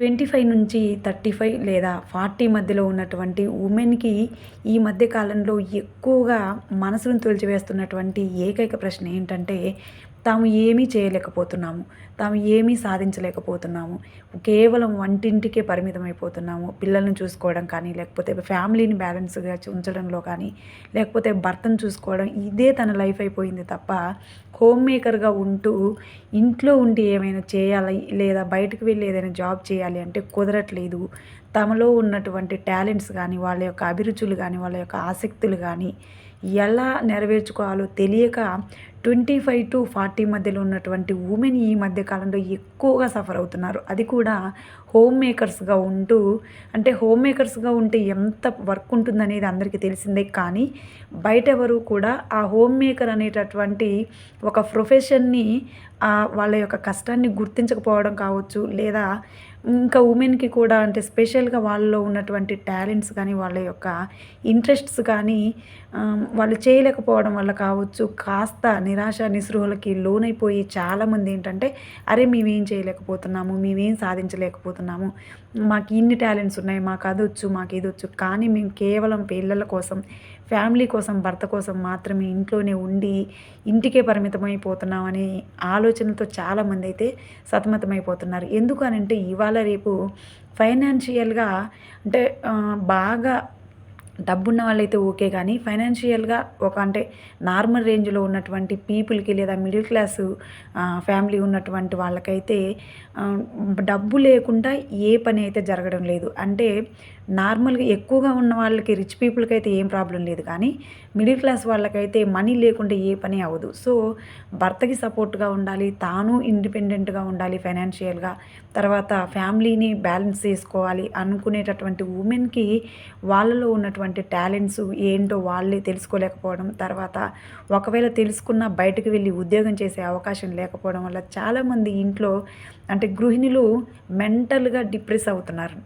Twenty five నుంచి thirty five లేదా forty మధ్యలో ఉన్నటువంటి ఉమెన్కి ఈ మధ్య కాలంలో ఎక్కువగా మనసును తొలిచివేస్తున్నటువంటి ఏకైక ప్రశ్న ఏంటంటే తాము ఏమీ చేయలేకపోతున్నాము తాము ఏమీ సాధించలేకపోతున్నాము కేవలం వంటింటికే పరిమితం అయిపోతున్నాము పిల్లల్ని చూసుకోవడం కానీ లేకపోతే ఫ్యామిలీని బ్యాలెన్స్గా ఉంచడంలో కానీ లేకపోతే భర్తను చూసుకోవడం ఇదే తన లైఫ్ అయిపోయింది తప్ప హోమ్ మేకర్గా ఉంటూ ఇంట్లో ఉండి ఏమైనా చేయాలి లేదా బయటకు వెళ్ళి ఏదైనా జాబ్ చేయాలి అంటే కుదరట్లేదు. తమలో ఉన్నటువంటి టాలెంట్స్ కానీ వాళ్ళ యొక్క అభిరుచులు కానీ వాళ్ళ యొక్క ఆసక్తులు కానీ ఎలా నెరవేర్చుకోవాలో తెలియక ట్వంటీ ఫైవ్ టు ఫార్టీ మధ్యలో ఉన్నటువంటి ఉమెన్ ఈ మధ్య కాలంలో ఎక్కువగా సఫర్ అవుతున్నారు. అది కూడా హోమ్ మేకర్స్గా ఉంటూ అంటే హోమ్ మేకర్స్గా ఉంటే ఎంత వర్క్ ఉంటుందనేది అందరికీ తెలిసిందే. కానీ బయట ఎవరు కూడా ఆ హోమ్ మేకర్ అనేటటువంటి ఒక ప్రొఫెషన్ని వాళ్ళ యొక్క కష్టాన్ని గుర్తించకపోవడం కావచ్చు లేదా ఇంకా ఉమెన్కి కూడా అంటే స్పెషల్గా వాళ్ళలో ఉన్నటువంటి టాలెంట్స్ కానీ వాళ్ళ యొక్క ఇంట్రెస్ట్స్ కానీ వాళ్ళు చేయలేకపోవడం వల్ల కావచ్చు కాస్త నిరాశ నిస్పృహలకి లోనైపోయి చాలామంది ఏంటంటే అరే మేమేం చేయలేకపోతున్నాము మేమేం సాధించలేకపోతున్నాము మాకు ఇన్ని టాలెంట్స్ ఉన్నాయి మాకు అది వచ్చు మాకు ఇది వచ్చు కానీ మేము కేవలం పిల్లల కోసం ఫ్యామిలీ కోసం భర్త కోసం మాత్రమే ఇంట్లోనే ఉండి ఇంటికే పరిమితమైపోతున్నామని ఆలోచన ఆలోచనతో చాలామంది అయితే సతమతమైపోతున్నారు. ఎందుకు అని అంటే ఇవాళ రేపు ఫైనాన్షియల్గా అంటే బాగా డబ్బున్న వాళ్ళైతే ఓకే కానీ ఫైనాన్షియల్గా ఒక అంటే నార్మల్ రేంజ్లో ఉన్నటువంటి పీపుల్కి లేదా మిడిల్ క్లాస్ ఫ్యామిలీ ఉన్నటువంటి వాళ్ళకైతే డబ్బు లేకుండా ఏ పని అయితే జరగడం లేదు. అంటే నార్మల్గా ఎక్కువగా ఉన్న వాళ్ళకి రిచ్ పీపుల్కి అయితే ఏం ప్రాబ్లం లేదు. కానీ మిడిల్ క్లాస్ వాళ్ళకైతే మనీ లేకుండా ఏ పని అవ్వదు. సో భర్తకి సపోర్ట్గా ఉండాలి తాను ఇండిపెండెంట్గా ఉండాలి ఫైనాన్షియల్గా తర్వాత ఫ్యామిలీని బ్యాలెన్స్ చేసుకోవాలి అనుకునేటటువంటి ఉమెన్కి వాళ్ళలో ఉన్నటువంటి టాలెంట్స్ ఏంటో వాళ్ళే తెలుసుకోలేకపోవడం తర్వాత ఒకవేళ తెలుసుకున్న బయటకు వెళ్ళి ఉద్యోగం చేసే అవకాశం లేకపోవడం వల్ల చాలామంది ఇంట్లో అంటే గృహిణులు మెంటల్గా డిప్రెస్ అవుతున్నారు.